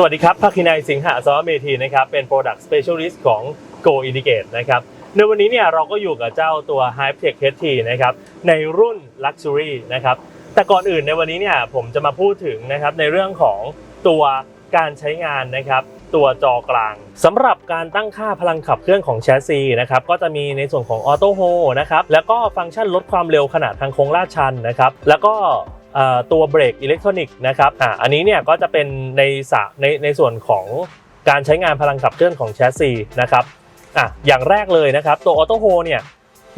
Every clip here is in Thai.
สวัสดีครับภาคินัยสิงหาสวเมธีนะครับ เป็น Product Specialist ของ Go Indicate นะครับ ในวันนี้เนี่ยเราก็อยู่กับเจ้าตัว Hypetech HT นะครับ ในรุ่น Luxury นะครับ แต่ก่อนอื่นในวันนี้เนี่ยผมจะมาพูดถึงนะครับในเรื่องของตัวการใช้งานนะครับ ตัวจอกลางสำหรับการตั้งค่าพลังขับเคลื่อนของแชสซีนะครับก็จะมีในส่วนของออโต้โฮนะครับแล้วก็ฟังก์ชันลดความเร็วขนาดทางโค้งลาดชันนะครับแล้วก็ ตัวเบรกอิเล็กทรอนิกส์นะครับอ่าอันนี้เนี่ยก็จะเป็นในสะในในส่วนของการใช้งานพลังขับเคลื่อนของแชสซีนะครับอะอย่างแรกเลยนะครับ ตัวออโต้โฮเนี่ย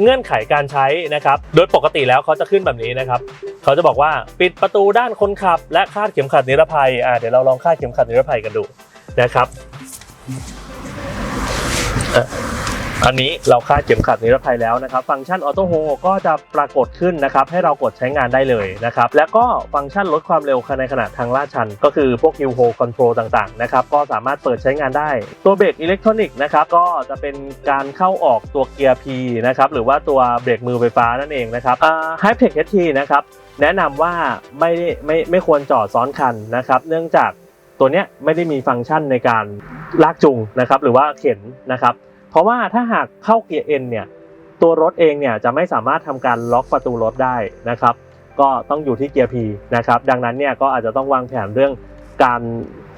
เงื่อนไขการใช้นะครับ โดยปกติแล้วเขาจะขึ้นแบบนี้นะครับ เขาจะบอกว่าปิดประตูด้านคนขับ และคาดเข็มขัดนิรภัยอ่าเดี๋ยวเราลองคาดเข็มขัดนิรภัยกันดูนะครับ อันนี้เราคาดเข็มขัดนิรภัยแล้วนะครับ ฟังก์ชันออโต้โฮก็จะปรากฏขึ้นนะครับ ให้เรากดใช้งานได้เลยนะครับ แล้วก็ฟังก์ชันลดความเร็วในขณะทางลาดชัน ก็คือพวก Hill Hold Control ต่างๆนะครับ ก็สามารถเปิดใช้งานได้ ตัวเบรกอิเล็กทรอนิกส์นะครับ ก็จะเป็นการเข้าออกตัวเกียร์ P นะครับ หรือว่าตัวเบรกมือไฟฟ้านั่นเองนะครับอ่า Hypetech HT นะครับ แนะนำว่าไม่ได้ไม่ไม่ควรจอดซ้อนคันนะครับ เนื่องจากตัวเนี้ยไม่ได้มีฟังก์ชันในการลากจูงนะครับ หรือว่าเข็นนะครับ เพราะว่าถ้าหากเข้าเกียร์ N เนี่ยตัวรถเองเนี่ยจะไม่สามารถทำการล็อกประตูรถได้นะครับ ก็ต้องอยู่ที่เกียร์ P นะครับ ดังนั้นเนี่ยก็อาจจะต้องวางแผนเรื่องการ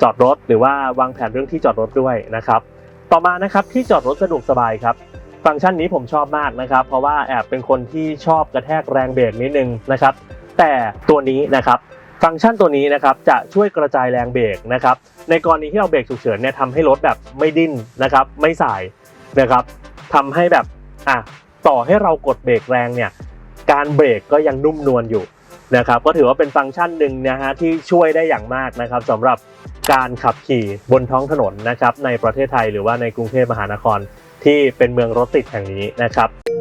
จอดรถ หรือว่าวางแผนเรื่องที่จอดรถด้วยนะครับ ต่อมานะครับที่จอดรถสะดวกสบายครับฟังก์ชันนี้ผมชอบมากนะครับ เพราะว่าแอบเป็นคนที่ชอบกระแทกแรงเบรกนิดนึงนะครับ แต่ตัวนี้นะครับฟังก์ชันตัวนี้นะครับจะช่วยกระจายแรงเบรกนะครับในกรณีที่เราเบรกฉุกเฉินเนี่ยทำให้รถแบบไม่ดิ้นนะครับไม่สาย นะครับทำให้แบบอะต่อให้เรากดเบรกแรงเนี่ยการเบรกก็ยังนุ่มนวลอยู่นะครับก็ถือว่าเป็นฟังก์ชันหนึ่งนะฮะที่ช่วยได้อย่างมากนะครับสำหรับการขับขี่บนท้องถนนนะครับในประเทศไทยหรือว่าในกรุงเทพมหานครที่เป็นเมืองรถติดแห่งนี้นะครับ